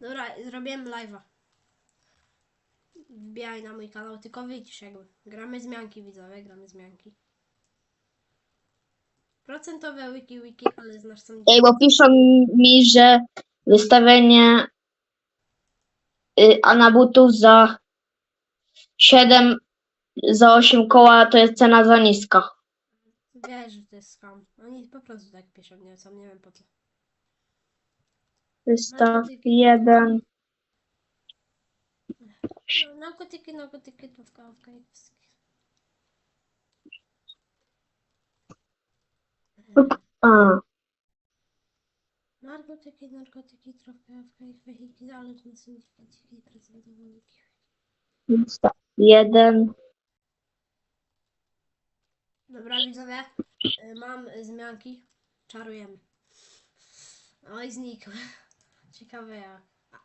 Dobra, zrobiłem live'a. Wbijaj na mój kanał, tylko wycisz jakby. Gramy zmianki widzowie, gramy zmianki. Procentowe wiki wiki, ale znasz co. Ej, bo piszą mi, że wystawienie y, anabutów za 7, za 8 koła to jest cena za niska. Wiesz, że to jest scam. Oni po prostu tak piszą, nie sam nie wiem po co. Wystaw 1. No, narkotyki, narkotyki, tówka, owka i wszystkie. A, Narkotyki, narkotyki, trójka, owka i wehiki, ale to są wystaw 1. Dobra widzowie, y, mam zmianki, czarujemy. Oj, znikły. Ciekawe jak. A,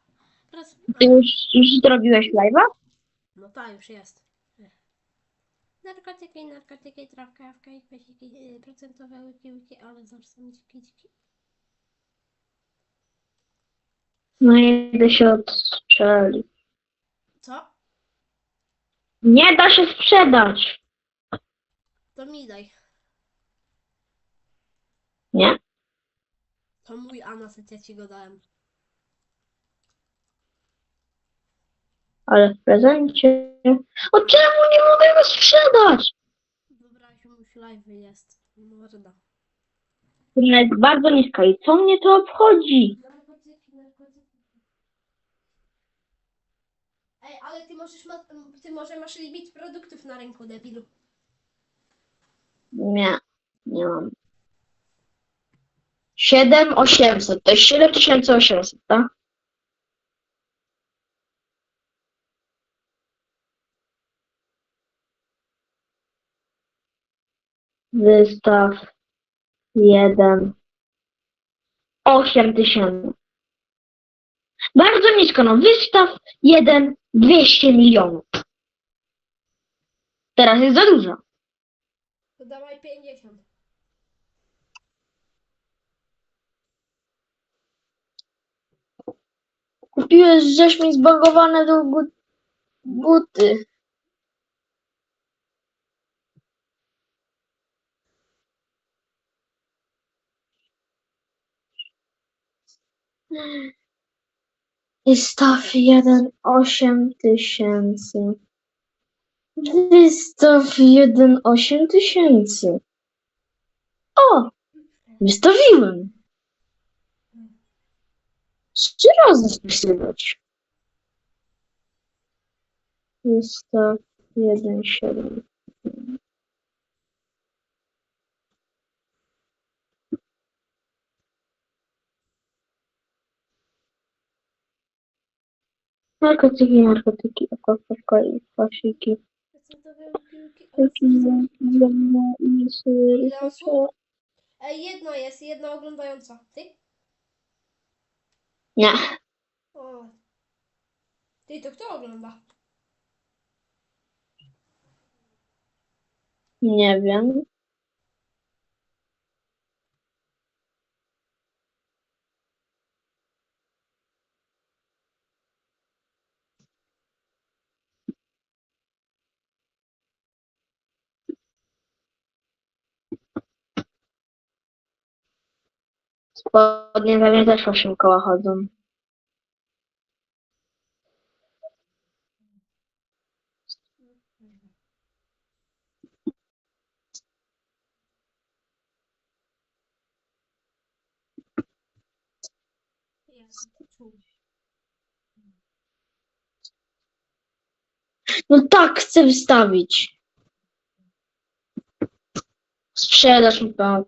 Teraz, Ty już, już zrobiłeś live'a? no tak, już jest. Narkotyki, narkotyki, trawka, awka i kwasiki, y, procentowe wiki, wiki, ale zawsze są dziki, dziki. No i idę się odstrzelić. Co? Nie da się sprzedać. To mi daj. Nie? To mój anaset, ja ci go dałem. Ale w prezencie. O czemu nie mogę go sprzedać? Dobra, już live jest. Morda. Cena jest bardzo niska i co mnie to obchodzi? Ej, ale ty możesz, ma, ty może masz limit produktów na rynku, debilu. Nie, nie mam. 7800, to jest 7800, tak? Wystaw 1 8000. Bardzo nisko, no wystaw 1 200 milionów. Teraz jest za dużo. To dawaj 50. Kupiłeś żeś mi zbagowane do bu- buty. Wystaw jeden osiem tysięcy. Wystaw jeden osiem tysięcy. O! Wystawiłem. Trzy razy wpisywać. Wystaw jeden siedem. Narkotyki, narkotyki, alkohol i kwasiki. Procentowe wypiłki, ale Ile osób? Ej, jedna jest, jedna oglądająca. Ty? Nie, O. Ty, to kto ogląda? nie wiem. Spodnie we mnie też osiem koła chodzą. No tak, chcę wystawić. Sprzedaż mi pan.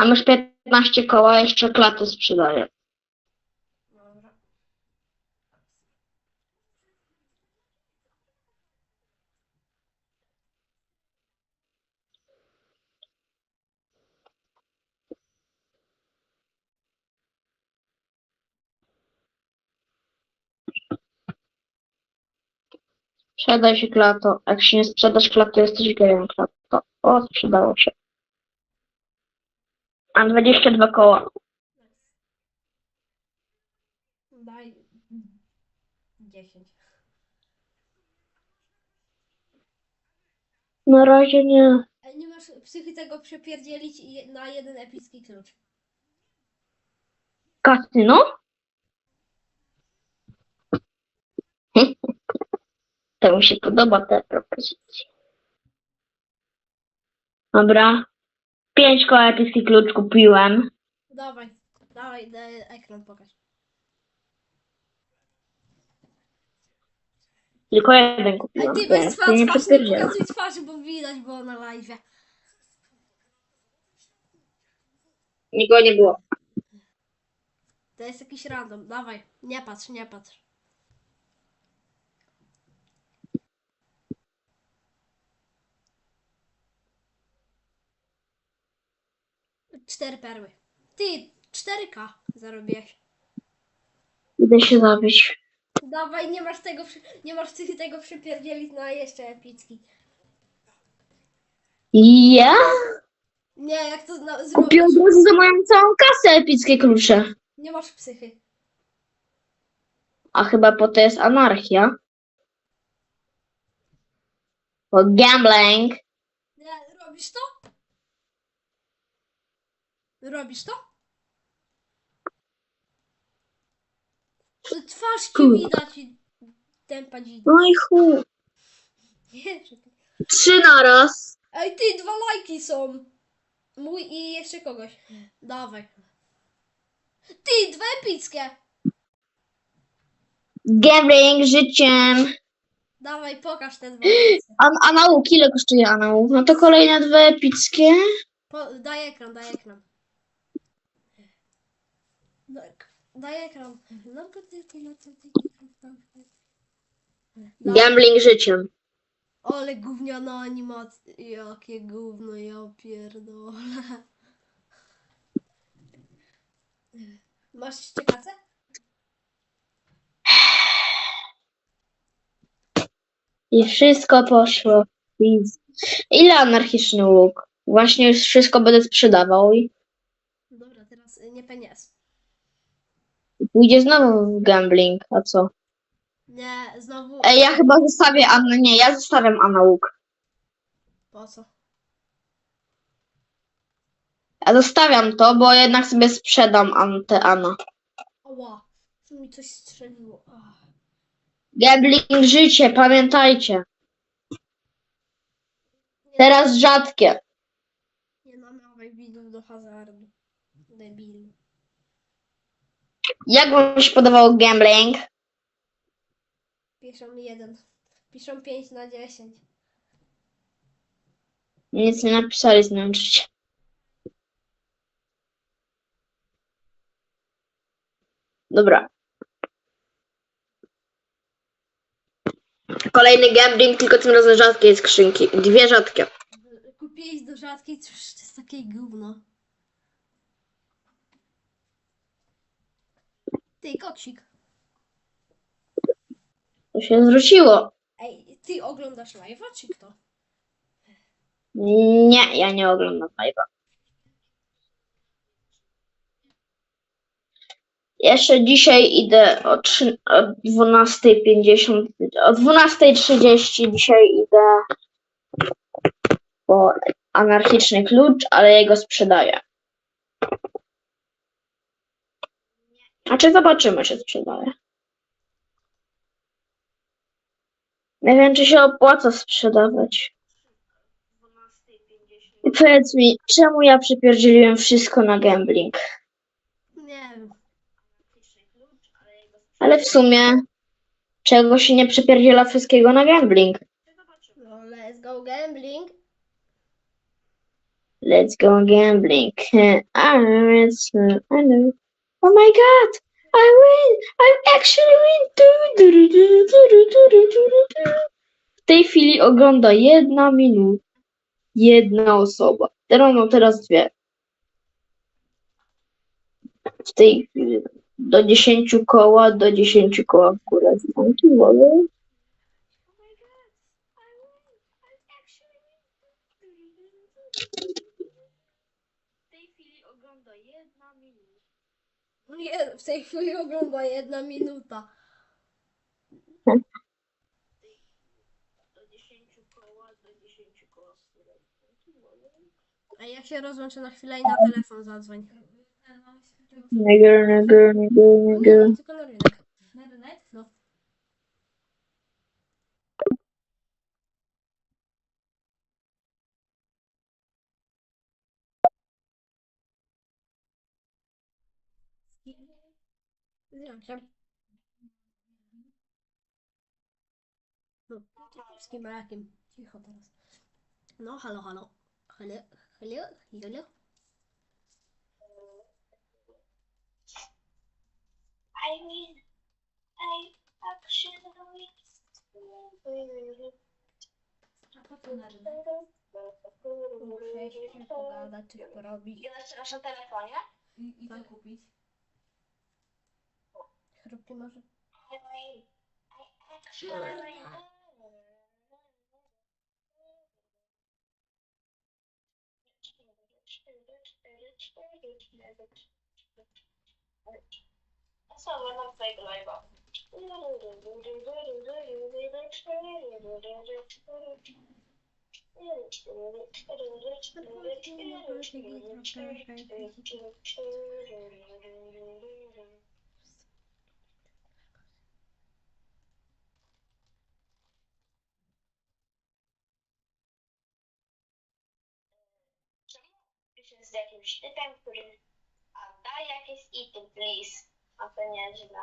A już 15 koła jeszcze klaty sprzedaję. Dobra. Sprzedaj się klato. Jak się nie sprzedasz klato, jesteś gejem klato. O, sprzedało się. Mam 22 koła. Daj 10. Na razie nie. Ej, nie masz psychy tego przepierdzielić i- na jeden epicki klucz. Kasyno? To mi się podoba ta propozycja. Dobra. Pięć koła epicki klucz kupiłem. Dawaj, dawaj, daj ekran pokaż. Tylko jeden kupiłem. ty Więc bez to nie twarzy, patrz, nie przepierdzielę. pokazuj twarzy, bo widać było na live. Nikogo nie było. To jest jakiś random, dawaj, nie patrz, nie patrz. Cztery perły. Ty, 4K zarobiłeś. Idę się zabić. Dawaj, nie masz tego, przy- nie masz psychy tego przypierdzielić na jeszcze epicki. Ja? Nie, jak to na, zrobisz? Kupiłem od razu za moją całą kasę epickie klucze. Nie masz psychy. A chyba po to jest anarchia. Bo gambling. Nie, robisz to? Robisz to? To Twarz ci widać i tempa dzidzi. No i chuj. Nie, czekaj. Trzy naraz. Ej, ty, dwa lajki są. Mój i jeszcze kogoś. Dawaj. Ty, dwa epickie. Gambling życiem. Dawaj, pokaż te dwa epickie. A, a nauk, ile kosztuje anauk? No to kolejne dwa epickie. Po, daj ekran, daj ekran. Daj, ekran. Daj. Gambling życiem. Ale gówniana animacja. Jakie gówno, ja pierdolę. Masz ściekacę? I wszystko poszło. Ile anarchiczny łuk? Właśnie już wszystko będę sprzedawał i Dobra, teraz y, nie peniaz. Pójdzie znowu w gambling. A co? Nie, znowu. Ej, ja chyba zostawię Anna. Nie, ja zostawiam Anna łuk. Po co? Ja zostawiam to, bo jednak sobie sprzedam Antę Anna. Oła, tu mi coś strzeliło. Ach. Gambling życie, pamiętajcie. Teraz rzadkie. Nie namawiaj widzów do hazardu. Debilu. Jak wam się podobał gambling? Piszą jeden. Piszą 5 na 10. Nic nie napisali, znaczy. Dobra. Kolejny gambling, tylko tym razem rzadkie skrzynki. Dwie rzadkie. Kupiłeś do rzadkiej, to jest takie gówno. Ty, koksik. To się zwróciło. Ej, ty oglądasz live'a, czy kto? Nie, ja nie oglądam live'a. Jeszcze dzisiaj idę o, o 12.50, o 12.30 dzisiaj idę po anarchiczny klucz, ale jego sprzedaję. A czy zobaczymy, czy sprzedaję? Nie wiem, czy się opłaca sprzedawać. I powiedz mi, czemu ja przypierdzieliłem wszystko na gambling? Nie wiem. Ale w sumie, czego się nie przypierdziela wszystkiego na gambling? No, let's go gambling. Let's go gambling. I know oh my god, I win, I actually win. W tej chwili ogląda jedna minuta, jedna osoba. Teraz mam teraz dwie. W tej chwili do 10 koła, do 10 koła w górę. Nie, w tej chwili ogląda jedna minuta. Do 10 koła, do 10 koła. A ja się rozłączę na chwilę i na telefon zadzwoń. Nigger, nigger, nigger, nigger. Nie, tylko na rynek. Na rynek? No, z kim? Cicho teraz. No, halo, halo. Halo, halo, halo. I mean, I actually A po co na? Muszę jeszcze pogadać, coś porobić. Jest jeszcze na telefonie? I, i co kupić? I może... Co, będą tutaj do live'a. Thank. z jakimś typem, który a daj jakieś i tu please. A to nieźle.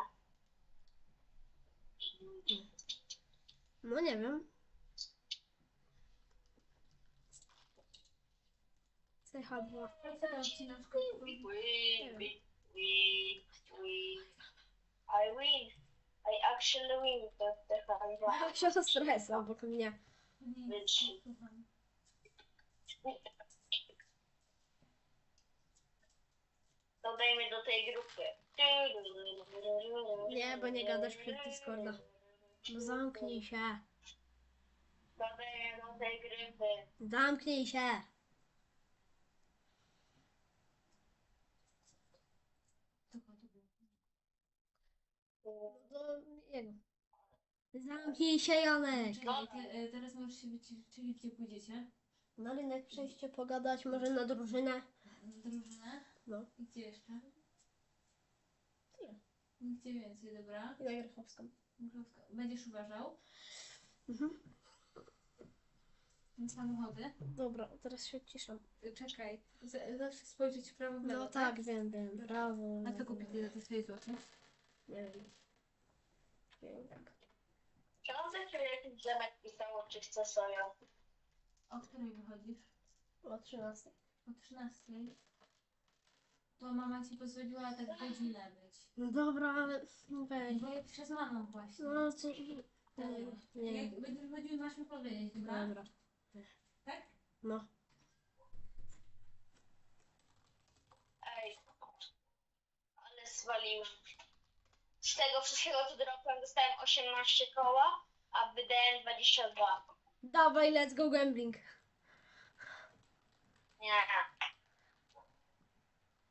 No nie wiem. Cecha była. I win. I actually win. To cecha była. Siostra jest obok mnie. Wytrzy. Dodajmy do tej grupy. Nie, bo nie gadasz przez Discorda. No zamknij się. Dodajmy do tej grupy. Zamknij się. Było? No do jego. Zamknij się, Janek. Czekaj, te, e, teraz możesz się wyciszyć, czyli gdzie pójdziecie? Na rynek przejście pogadać, może na drużynę. Na drużynę? No. I gdzie jeszcze? Tyle. I Gdzie więcej, dobra? I na Grychowską. Mrówka. Będziesz uważał Mhm. samochody? Dobra, teraz się ciszam. E, Czekaj, z- zawsze spojrzeć w prawo w lewo, No tak, wiem, wiem. Brawo. A co kupić za te swoje złote? Nie wiem. Nie wiem, tak. Ciągle czy jakiś zemek pisało, czy chce soją? O której wychodzisz? O 13. O 13. To mama ci pozwoliła tak godzinę być. No dobra, ale no weź. Bo ja piszę z mamą właśnie. No, co... Dobra. Nie, nie. Jak będziesz chodził, masz mi powiedzieć, dobra? Dobra. Tak? No. Ej, ale zwaliłem. Z tego wszystkiego, co dropłem, dostałem 18 koła, a wydałem 22. Dawaj, let's go gambling. Nie.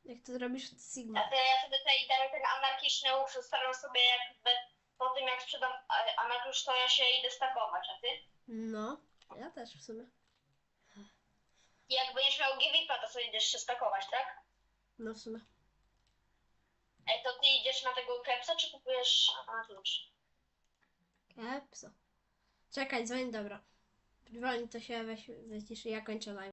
Jak to zrobisz, to Sigma. A to ja sobie tutaj dam ten anarchiczny łuk, staram sobie jakby po tym jak sprzedam anarchiusz, to ja się idę stakować, a ty? No, ja też w sumie. Jak będziesz miał GVP, to sobie idziesz się stakować, tak? No w sumie. Ej, to ty idziesz na tego kepsa, czy kupujesz anarchiusz? Kepso. Czekaj, dzwoń, dobra. Wywali to się, weź, wyciszy, ja kończę live.